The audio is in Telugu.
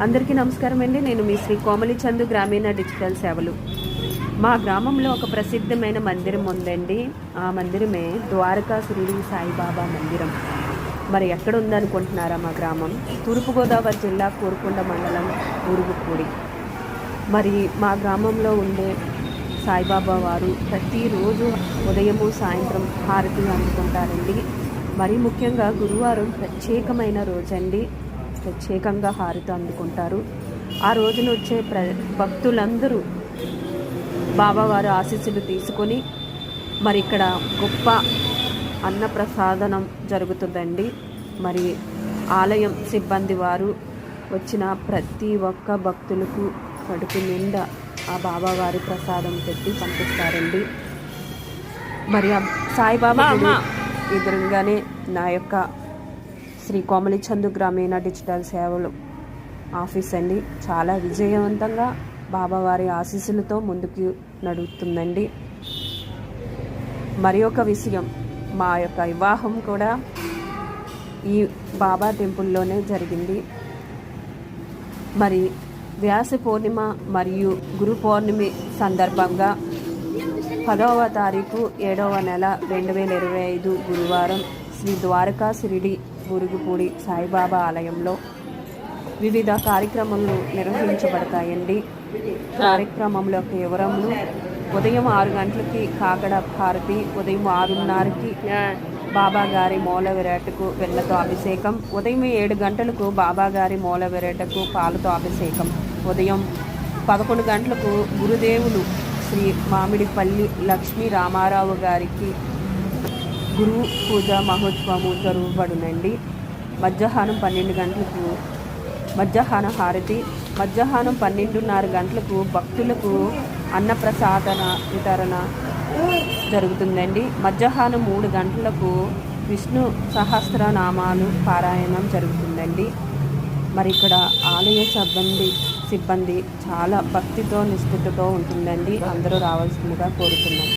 అందరికీ నమస్కారం అండి. నేను మీ శ్రీ కోమలి చందు గ్రామీణ డిజిటల్ సేవలు. మా గ్రామంలో ఒక ప్రసిద్ధమైన మందిరం ఉందండి. ఆ మందిరమే ద్వారకా షిరిడి సాయిబాబా మందిరం. మరి ఎక్కడ ఉందనుకుంటున్నారా మా గ్రామం? తూర్పుగోదావరి జిల్లా కోరుకొండ మండలం ఊరుగుపూడి. మరి మా గ్రామంలో ఉండే సాయిబాబా వారు ప్రతిరోజు ఉదయము సాయంత్రం హారతి అందుకుంటారండి. మరి ముఖ్యంగా గురువారం ప్రత్యేకమైన రోజండి. ప్రత్యేకంగా హారతి అందుకుంటారు. ఆ రోజున వచ్చే ప్ర భక్తులందరూ బాబావారి ఆశీస్సులు తీసుకొని మరి ఇక్కడ గొప్ప అన్నప్రసాదనం జరుగుతుందండి. మరి ఆలయం సిబ్బంది వారు వచ్చిన ప్రతి ఒక్క భక్తులకు కడుపు నిండా ఆ బాబావారి ప్రసాదం పెట్టి పంపిస్తారండి. మరి సాయిబాబా ఎదురుగానే నా యొక్క శ్రీ కోమలి చందు గ్రామీణ డిజిటల్ సేవలు ఆఫీస్ అండి. చాలా విజయవంతంగా బాబావారి ఆశీస్సులతో ముందుకు నడుస్తుందండి మరి ఒక విషయం మా యొక్క వివాహం కూడా ఈ బాబా టెంపుల్లోనే జరిగింది. మరి వ్యాస పూర్ణిమ మరియు గురు పౌర్ణమి సందర్భంగా పదవ తారీఖు ఏడవ నెల రెండు వేల ఇరవై ఐదు గురువారం శ్రీ ద్వారకా షిరిడి మురుగుపూడి సాయిబాబా ఆలయంలో వివిధ కార్యక్రమాలు నిర్వహించబడతాయండి. కార్యక్రమంలో వివరములు ఉదయం ఆరు గంటలకి కాకడ భారతి ఉదయం ఆరున్నరకి బాబా గారి మూల విరాటకు వెళ్ళతో అభిషేకం ఉదయం ఏడు గంటలకు బాబా గారి మూల విరాటకు పాలతో అభిషేకం ఉదయం పదకొండు గంటలకు గురుదేవులు శ్రీ మామిడిపల్లి లక్ష్మీ రామారావు గారికి గురువు పూజ మహోత్సవము జరుగుబడునండి. మధ్యాహ్నం పన్నెండు గంటలకు మధ్యాహ్న హారతి మధ్యాహ్నం పన్నెండున్నర గంటలకు భక్తులకు అన్నప్రసాదన వితరణ జరుగుతుందండి. మధ్యాహ్నం మూడు గంటలకు విష్ణు సహస్రనామాలు పారాయణం జరుగుతుందండి. మరి ఇక్కడ ఆలయ సిబ్బంది సిబ్బంది చాలా భక్తితో నిష్ఠతో ఉంటుందండి. అందరూ రావాల్సిందిగా కోరుతున్నాం.